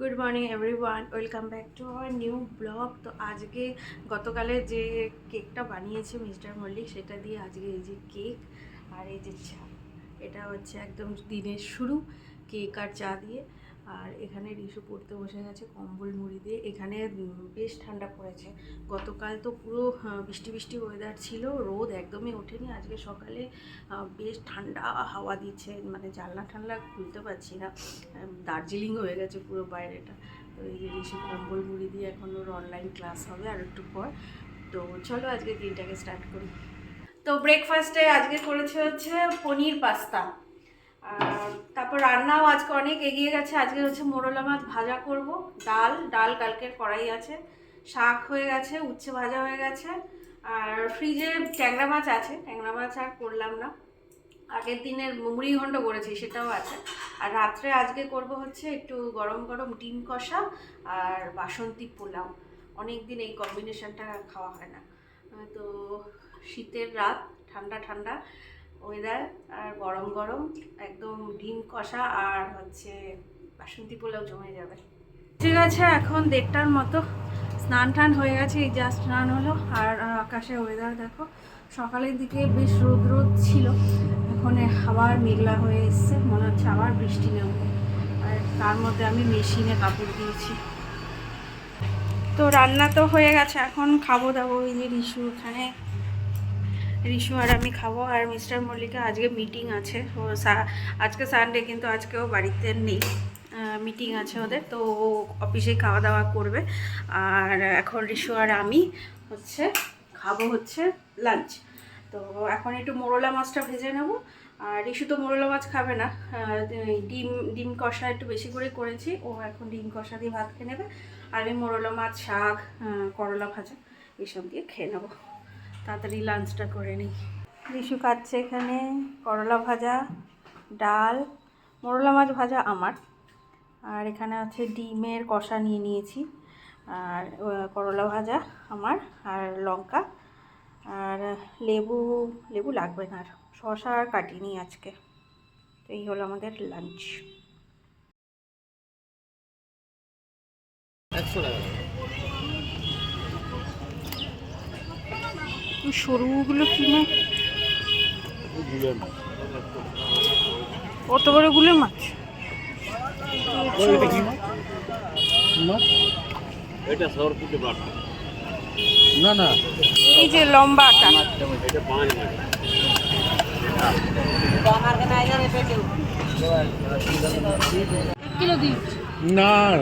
Good morning everyone welcome back to our new blog তো আজকে গতকালে যে কেকটা বানিয়েছে মিস্টার মল্লিক, সেটা দিয়ে আজকে এই যে কেক আর এই যে চা, এটা হচ্ছে একদম দিনের শুরু। কেক আর চা দিয়ে আর এখানে রিশু পড়তে বসে গেছে কম্বল মুড়ি দিয়ে। এখানে বেশ ঠান্ডা পড়েছে। গতকাল তো পুরো বৃষ্টি বৃষ্টি ওয়েদার ছিল, রোদ একদমই ওঠেনি। আজকে সকালে বেশ ঠান্ডা হাওয়া দিচ্ছে মানে জানলা ঠান্ডা খুলতে পারছি না। দার্জিলিং হয়ে গেছে পুরো বাইরেটা। তো এই যে ঋষি কম্বল মুড়ি দিয়ে এখন ওর অনলাইন ক্লাস হবে আর একটু পর। তো চলো আজকে দিনটাকে স্টার্ট করি। তো ব্রেকফাস্টে আজকে করেছে হচ্ছে পনির পাস্তা তারপর রান্নাও আজকে অনেক এগিয়ে গেছে। আজকে হচ্ছে মোরলা মাছ ভাজা করব। ডাল ডাল কালকের কড়াই আছে। শাক হয়ে গেছে, উচ্ছে ভাজা হয়ে গেছে। আর ফ্রিজে ট্যাংরা মাছ আছে। ট্যাংরা মাছ আর করলাম না। আগের দিনের মুড়ি ঘন্ট করেছি, সেটাও আছে। আর রাত্রে আজকে করব হচ্ছে একটু গরম গরম ডিম কষা আর বাসন্তী পোলাও। অনেক দিন এই কম্বিনেশনটা খাওয়া হয় না। তো শীতের রাত, ঠান্ডা ঠান্ডা। ওয়েদার আর গরম গরম, একদম ডিম কষা আর হচ্ছে বাসন্তী পোলাও জমে যাবে। ঠিক আছে, এখন দেড়টার মতো। স্নান টান হয়ে গেছে, এই যা স্নান হলো। আর আকাশে ওয়েদার দেখো, সকালের দিকে বেশ রোদ রোদ ছিল। এখন আবার মেঘলা হয়ে এসছে, মনে হচ্ছে আবার বৃষ্টি নামবে। আর তার মধ্যে আমি মেশিনে কাপড় দিয়েছি। তো রান্না তো হয়ে গেছে, এখন খাব দাবো ওই যে রিশু এখানে রিশু আর আমি খাব আর মিস্টার মল্লিকা আজকে মিটিং আছে। ও আজকে সানডে কিন্তু আজকেও বাড়িতে নেই। মিটিং আছে ওদের, তো ও অফিসে খাওয়া দাওয়া করবে। আর এখন রিশু আর আমি হচ্ছে খাব হচ্ছে লাঞ্চ তো এখন একটু মোরলা মাছটা ভেজে নেব। আর রিশু তো মোরলা মাছ খাবে না। ডিম ডিম কষা একটু বেশি করে করেছি। ও এখন ডিম কষা দিয়ে ভাত খেয়ে নেবে। আর আমি মোরলা মাছ, শাক করলা ভাজা এসব দিয়ে খেয়ে নেব। তাড়াতাড়ি লাঞ্চটা করে নিই। রিশু খাচ্ছে এখানে করলা ভাজা ডাল মোরলা মাছ ভাজা আমার। আর এখানে আছে ডিমের কষা নিয়ে নিয়েছি। আর করলা ভাজা আমার আর লঙ্কা। আর লেবু লেবু লাগবে না আর। শশা আর কাটিনি আজকে। তো এই হলো আমাদের লাঞ্চ একশো টাকা সরুগুলো কি না মাছ? কত বড়গুলো মাছ? না না। এই যে লম্বাটা দিন না।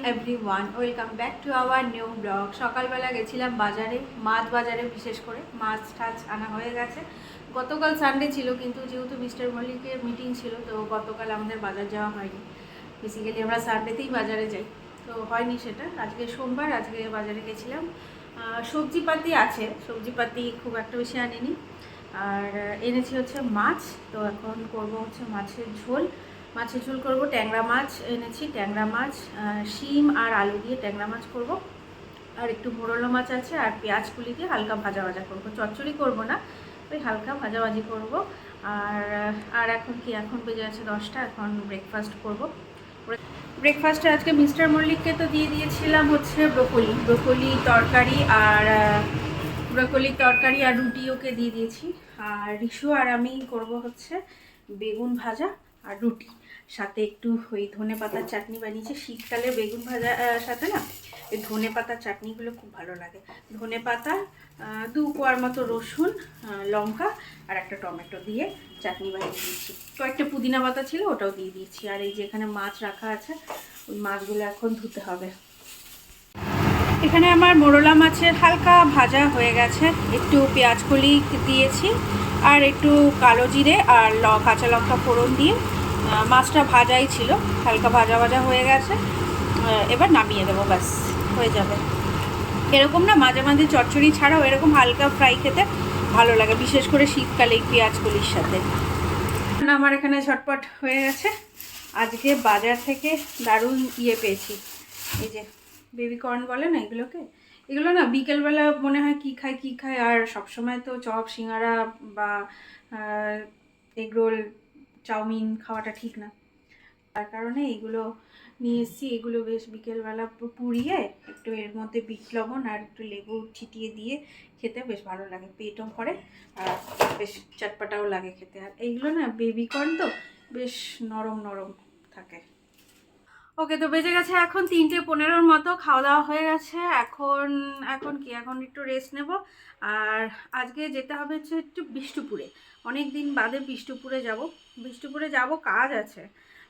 Morning everyone welcome back to our new blog সকালবেলা গেছিলাম বাজারে, মাছ বাজারে, বিশেষ করে মাছ টাছ আনা হয়ে গেছে। গতকাল সানডে ছিল, কিন্তু যেহেতু মিস্টার মল্লিকের মিটিং ছিল, তো গতকাল আমাদের বাজার যাওয়া হয়নি। বেসিক্যালি আমরা সানডেতেই বাজারে যাই। তো হয়নি সেটা। আজকে সোমবার, আজকে বাজারে গেছিলাম। সবজিপাতি আছে। সবজিপাতি খুব একটা বেশি আনিনি। আর এনেছি হচ্ছে মাছ। তো এখন করব হচ্ছে মাছের ঝোল। মাছের ঝোল করব, ট্যাংরা মাছ এনেছি, ট্যাংরা মাছ শিম আর আলু দিয়ে ট্যাংরা মাছ করব। আর একটু মোরলো মাছ আছে আর পেঁয়াজ কুলি দিয়ে হালকা ভাজা ভাজা করব। চচ্চড়ি করব না, ওই হালকা ভাজাভাজি করব। আর আর এখন কি? এখন বেজে আছে দশটা, এখন ব্রেকফাস্ট করব। ব্রেকফাস্টে আজকে মিস্টার মল্লিককে তো দিয়ে দিয়েছিলাম হচ্ছে ব্রোকলি। ব্রোকলি তরকারি আর ব্রোকলি তরকারি আর রুটি ওকে দিয়ে দিয়েছি। আর রিশু আর আমি করব হচ্ছে বেগুন ভাজা আর রুটি। সাথে একটু ওই ধনে পাতার চাটনি বানিয়েছি। শীতকালে বেগুন ভাজা সাথে না এই ধনে পাতার চাটনিগুলো খুব ভালো লাগে। ধনে পাতা দু কোয়ার মতো রসুন লঙ্কা আর একটা টমেটো দিয়ে চাটনি বানিয়ে দিয়েছি। কয়েকটা পুদিনা পাতা ছিল ওটাও দিয়ে দিয়েছি। আর এই যে এখানে মাছ রাখা আছে, ওই মাছগুলো এখন ধুতে হবে। এখানে আমার মোরলা মাছের হালকা ভাজা হয়ে গেছে। একটু পেঁয়াজ কলি দিয়েছি আর একটু কালো জিরে আর ল, কাঁচা লঙ্কা ফোড়ন দিয়ে মাছটা ভাজাই ছিল, হালকা ভাজা ভাজা হয়ে গেছে। এবার নামিয়ে দেবো, ব্যাস, হয়ে যাবে। এরকম না, মাঝে মাঝে চচ্চড়ি ছাড়াও এরকম হালকা ফ্রাই খেতে ভালো লাগে, বিশেষ করে শীতকালে পেঁয়াজ কলির সাথে। আমার এখানে ঝটপট হয়ে গেছে। আজকে বাজার থেকে দারুণ ইয়ে পেয়েছি। এই যে বেবি কর্ন বলে না এগুলোকে? এগুলো না, বিকেলবেলা মনে হয় কী খায় কী খায়, আর সবসময় তো চপ, সিঙ্গারা বা এগরোল চাউমিন খাওয়াটা ঠিক না। তার কারণে এগুলো নিয়ে এসেছি। এগুলো বেশ বিকেলবেলা পুড়িয়ে একটু এর মধ্যে বিট লবণ আর একটু লেবু ছিটিয়ে দিয়ে খেতে বেশ ভালো লাগে। পেটও করে আর বেশ চটপটাও লাগে খেতে। আর এইগুলো না বেবিকর্ন তো বেশ নরম নরম থাকে। ওকে তো বেজে গেছে এখন তিনটে পনেরোর মতো খাওয়া দাওয়া হয়ে গেছে। এখন এখন কি? এখন একটু রেস্ট নেব। আর আজকে যেতে হবে হচ্ছে একটু বিষ্ণুপুরে। অনেক দিন বাদে বিষ্ণুপুরে যাব। বিষ্ণুপুরে যাব, কাজ আছে।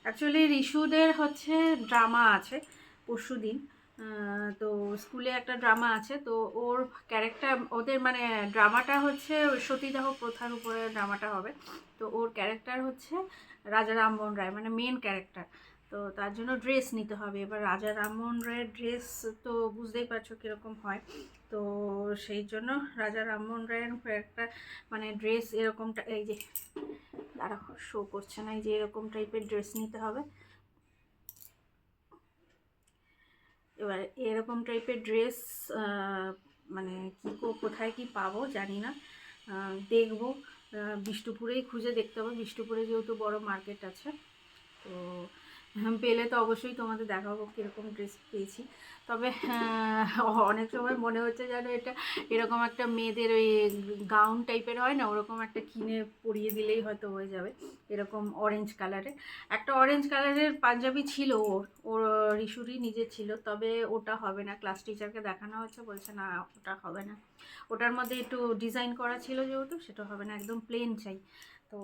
অ্যাকচুয়ালি রিশুদের হচ্ছে ড্রামা আছে পরশু দিন তো স্কুলে একটা ড্রামা আছে। তো ওর ক্যারেক্টার ওদের মানে ড্রামাটা হচ্ছে সতীদাহ প্রথার উপরে ড্রামাটা হবে। তো ওর ক্যারেক্টার হচ্ছে রাজা রামমোহন রায় মানে মেন ক্যারেক্টার তো তার জন্য ড্রেস নিতে হবে। এবার রাজা রামমোহন রায়ের ড্রেস তো বুঝতেই পারছ কীরকম হয়। তো সেই জন্য রাজা রামমোহন রায়ের একটা মানে ড্রেস এরকমটা, এই যে দাঁড়া শো করছে না, এই যে এরকম টাইপের ড্রেস নিতে হবে। এবার এরকম টাইপের ড্রেস মানে কী কোথায় কি পাবো জানি না। দেখব। বিষ্ণুপুরেই খুঁজে দেখতে হবে। বিষ্ণুপুরে যেহেতু বড় মার্কেট আছে, তো পেলে তো অবশ্যই তোমাদের দেখাবো কীরকম ড্রেস পেয়েছি। তবে অনেক সময় মনে হচ্ছে যেন এটা এরকম একটা মেয়েদের ওই গাউন টাইপের হয় না, ওরকম একটা কিনে পরিয়ে দিলেই হয়তো হয়ে যাবে, এরকম অরেঞ্জ কালারের একটা অরেঞ্জ কালারের পাঞ্জাবি ছিল ওর ওর রিসুরি নিজের ছিল, তবে ওটা হবে না। ক্লাস টিচারকে দেখানো হচ্ছে বলছে না, ওটা হবে না। ওটার মধ্যে একটু ডিজাইন করা ছিল যেহেতু, সেটা হবে না, একদম প্লেন চাই। তো,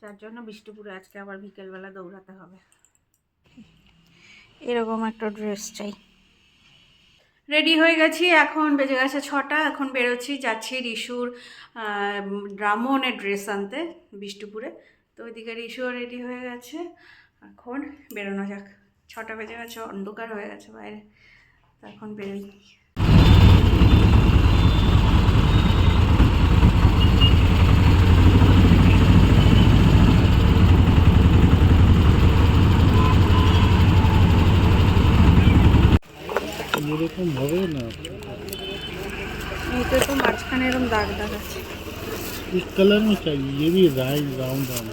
যার জন্য বিষ্ণুপুরে আজকে আবার বিকেলবেলা দৌড়াতে হবে। এরকম একটা ড্রেস চাই। রেডি হয়ে গেছি, এখন বেজে গেছে ছটা, এখন বেরোচ্ছি, যাচ্ছি রিশুর ব্রাহ্মণের ড্রেস আনতে বিষ্ণুপুরে। তো ওইদিকে রিশুও রেডি হয়ে গেছে, এখন বেরোনো যাক। ছটা বেজে গেছে, অন্ধকার হয়ে গেছে বাইরে। এখন বেরোই। এরকম হবে না এইটা তো মাঝখানে এরকম দাগ দাগ আছে इस कलर में चाहिए ये भी राइट राउंड राउंड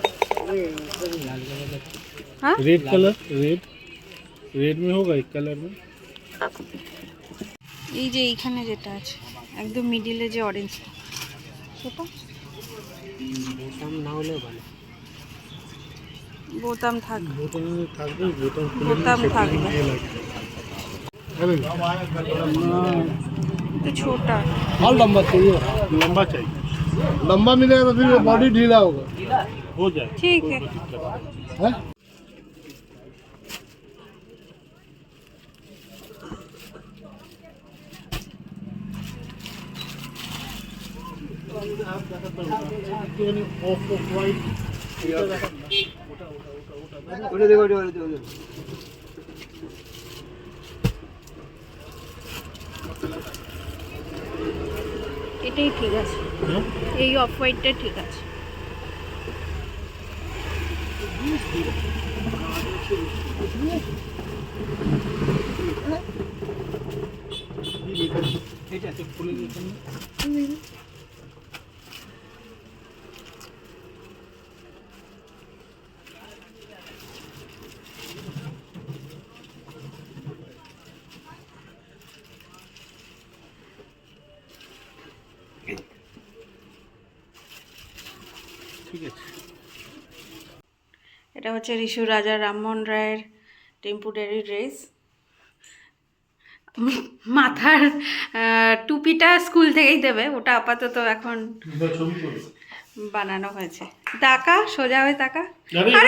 हाँ रेड कलर रेड रेड में होगा एक कलर में এই যে এইখানে যেটা আছে একদম মিডিলে যে অরেঞ্জ সেটা বোতাম না হলে ভালো বোতাম থাক বোতাম থাকবে বোতাম খুলে বোতাম নিয়ে থাকবে। ইয়ে লাগবে। अरे তো ছোটা और लंबा चाहिए लंबा चाहिए लंबा मिलेगा तो फिर बॉडी ढीला होगा हो जाए ঠিক है है ऑफ ऑफ वाइट ওটা দেখো ওটা ওটা ওটা এটাই ঠিক আছে। এই অফ হোয়াইটটা ঠিক আছে। খুলে দিয়েছেন ঠিক আছে এটা হচ্ছে ঋষু রাজা রামমোহন রায়ের টেম্পোরারি ড্রেস। মাথার টুপিটা স্কুল থেকেই দেবে ওটা আপাতত এখন বানানো হয়েছে। তাকা সোজা হয়ে তাকা!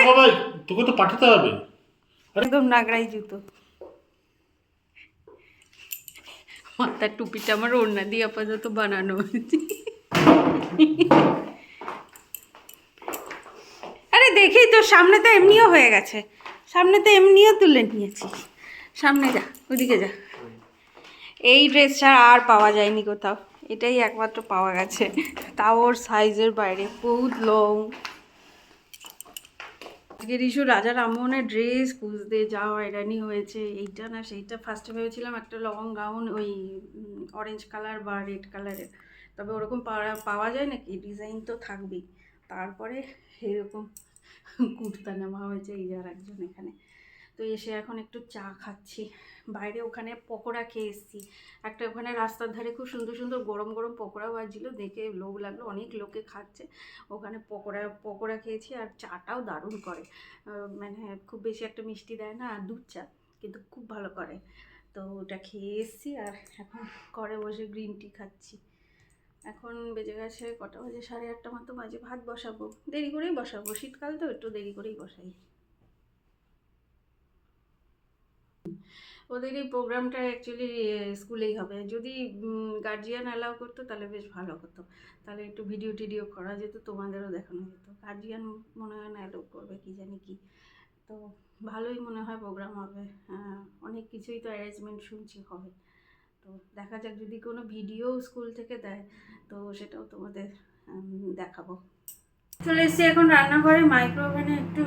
বাবা তোকে তো পাঠাতে হবে। একদম নাগরাই জুতো। মাথার টুপিটা আমার ওড়না দিয়ে আপাতত বানানো হয়েছে। আরে দেখি তো সামনে তো এমনিও হয়ে গেছে। সামনে তো এমনিও তুলে নিয়েছি সামনে যা, ওদিকে যা। এই ড্রেস ছাড়া আর পাওয়া যায়নি কোথাও। এটাই একমাত্র পাওয়া গেছে। তাও ওর সাইজের বাইরে, বহুত লং আজকে রিশু রাজা রামমোহনের ড্রেস খুঁজতে যাওয়া হয়রানি হয়েছে, এইটা না সেইটা। ফার্স্টে ভেবেছিলাম একটা লং গাউন ওই অরেঞ্জ কালার বা রেড কালারের তবে ওরকম পাওয়া পাওয়া যায় নাকি? ডিজাইন তো থাকবেই। তারপরে এরকম কুর্তা নেওয়া হয়েছে, এই যার একজন এখানে। তো এসে এখন একটু চা খাচ্ছি। বাইরে ওখানে পকোড়া খেয়ে এসেছি। একটা ওখানে রাস্তার ধারে খুব সুন্দর সুন্দর গরম গরম পকোড়া ভাজছিল দেখে লোভ লাগল, অনেক লোকে খাচ্ছে। ওখানে পকোড়া পকোড়া খেয়েছি আর চাটাও দারুণ করে। মানে খুব বেশি একটা মিষ্টি দেয় না, আর দুধ চা, কিন্তু খুব ভালো করে। তো ওটা খেয়ে এসেছি আর এখন ঘরে বসে গ্রিন টি খাচ্ছি। এখন বেজে গেছে কটা বাজে? সাড়ে আটটা মতো বাজে। ভাত বসাবো। দেরি করেই বসাবো। শীতকাল তো একটু দেরি করেই বসাই। ওদের এই প্রোগ্রামটা অ্যাকচুয়ালি স্কুলেই হবে। যদি গার্জিয়ান অ্যালাউ করতো, তাহলে বেশ ভালো হতো। তাহলে একটু ভিডিও টিডিও করা যেত, তোমাদেরও দেখানো যেত। গার্জিয়ান মনে হয় না অ্যালাউ করবে, কি জানি কি। তো ভালোই মনে হয় প্রোগ্রাম হবে। অনেক কিছুই তো অ্যারেঞ্জমেন্ট শুনছি, হবে। তো দেখা যাক যদি কোনো ভিডিও স্কুল থেকে দেয়, তো সেটাও তোমাদের দেখাবো। চলে এসেছি এখন রান্নাঘরে মাইক্রো ওভেনে একটু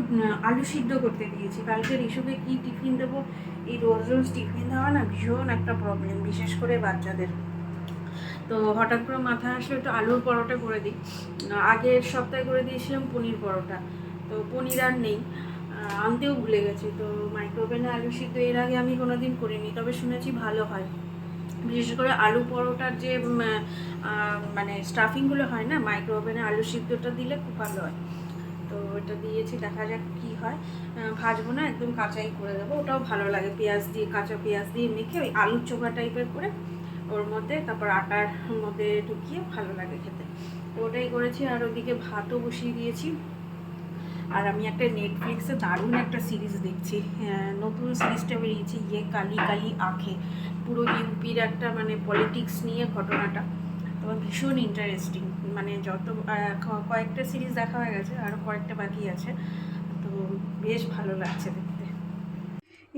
আলু সিদ্ধ করতে দিয়েছি কালকে রিশুকে কি টিফিন দেবো? এই রোজ রোজ টিফিন দেওয়া না ভীষণ একটা প্রবলেম বিশেষ করে বাচ্চাদের। তো হঠাৎ করে মাথায় আসলে একটু আলুর পরোটা করে দিই। আগের সপ্তাহে করে দিয়েছিলাম পনির পরোটা। তো পনির আর নেই আনতেও ভুলে গেছি। তো মাইক্রো ওভেনে আলু সিদ্ধ এর আগে আমি কোনোদিন করিনি, তবে শুনেছি ভালো হয়। বিশেষ করে আলু পরোটার যে মানে স্টাফিংগুলো হয় না মাইক্রো ওভেনে আলু সিদ্ধটা দিলে খুব ভালো হয়। তো এটা দিয়েছি, দেখা যাক কি হয়। ভাজবো না, একদম কাঁচাই করে দেবো। ওটাও ভালো লাগে, পেঁয়াজ দিয়ে, কাঁচা পেঁয়াজ দিয়ে মেখে ওই আলুর চোখা টাইপের করে ওর মধ্যে, তারপর আটার মধ্যে ঢুকিয়ে ভালো লাগে খেতে। তো ওটাই করেছি, আর ওদিকে ভাতও বসিয়ে দিয়েছি। আর আমি একটা নেটফ্লিক্সে দারুণ একটা সিরিজ দেখছি। হ্যাঁ, নতুন সিরিজটা বেরিয়েছে ইয়ে কালি কালি আঁখে। পুরো ইউপির একটা মানে পলিটিক্স নিয়ে ঘটনাটা। তো ভীষণ ইন্টারেস্টিং মানে যত কয়েকটা সিরিজ দেখা হয়ে গেছে আরও কয়েকটা বাকি আছে। তো বেশ ভালো লাগছে দেখতে।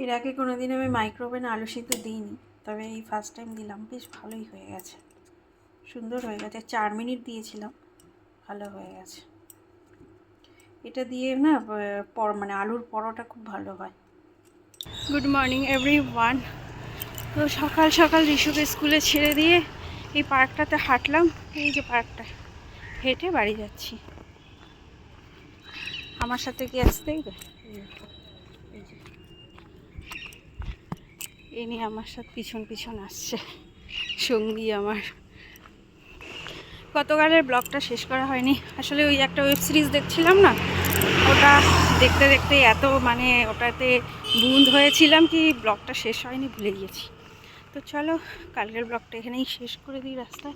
এর আগে কোনো দিন আমি মাইক্রোওভেন আলু সিদ্ধ দিইনি তবে এই ফার্স্ট টাইম দিলাম বেশ ভালোই হয়ে গেছে। সুন্দর হয়ে গেছে চার মিনিট দিয়েছিলাম ভালো হয়ে গেছে। এটা দিয়ে না পর মানে আলুর পরোটা খুব ভালো হয়। গুড মর্নিং এভরি ওয়ান তো সকাল সকাল ঋষুকে স্কুলে ছেড়ে দিয়ে এই পার্কটাতে হাঁটলাম। এই যে পার্কটা, হেঁটে বাড়ি যাচ্ছি। আমার সাথে কি আসতেই। এই নিয়ে আমার সাথে পিছন পিছন আসছে। সঙ্গী আমার। গতকালের ব্লগটা শেষ করা হয়নি। আসলে ওই একটা ওয়েব সিরিজ দেখছিলাম না, ওটা দেখতে দেখতে এত মানে ওটাতে বুন্দ হয়েছিলাম কি ব্লগটা শেষ হয়নি, ভুলে গিয়েছি। তো চলো, কালকের ব্লগটা এখানেই শেষ করে দিই রাস্তায়।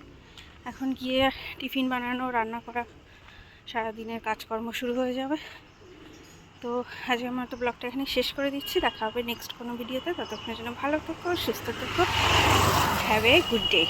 এখন গিয়ে টিফিন বানানো, রান্না করা, সারাদিনের কাজকর্ম শুরু হয়ে যাবে। তো আজকের মতো ব্লগটা এখানে শেষ করে দিচ্ছি। দেখা হবে নেক্সট কোনো ভিডিওতে ততক্ষণের জন্য ভালো থেকো, সুস্থ থেকো। Have a good day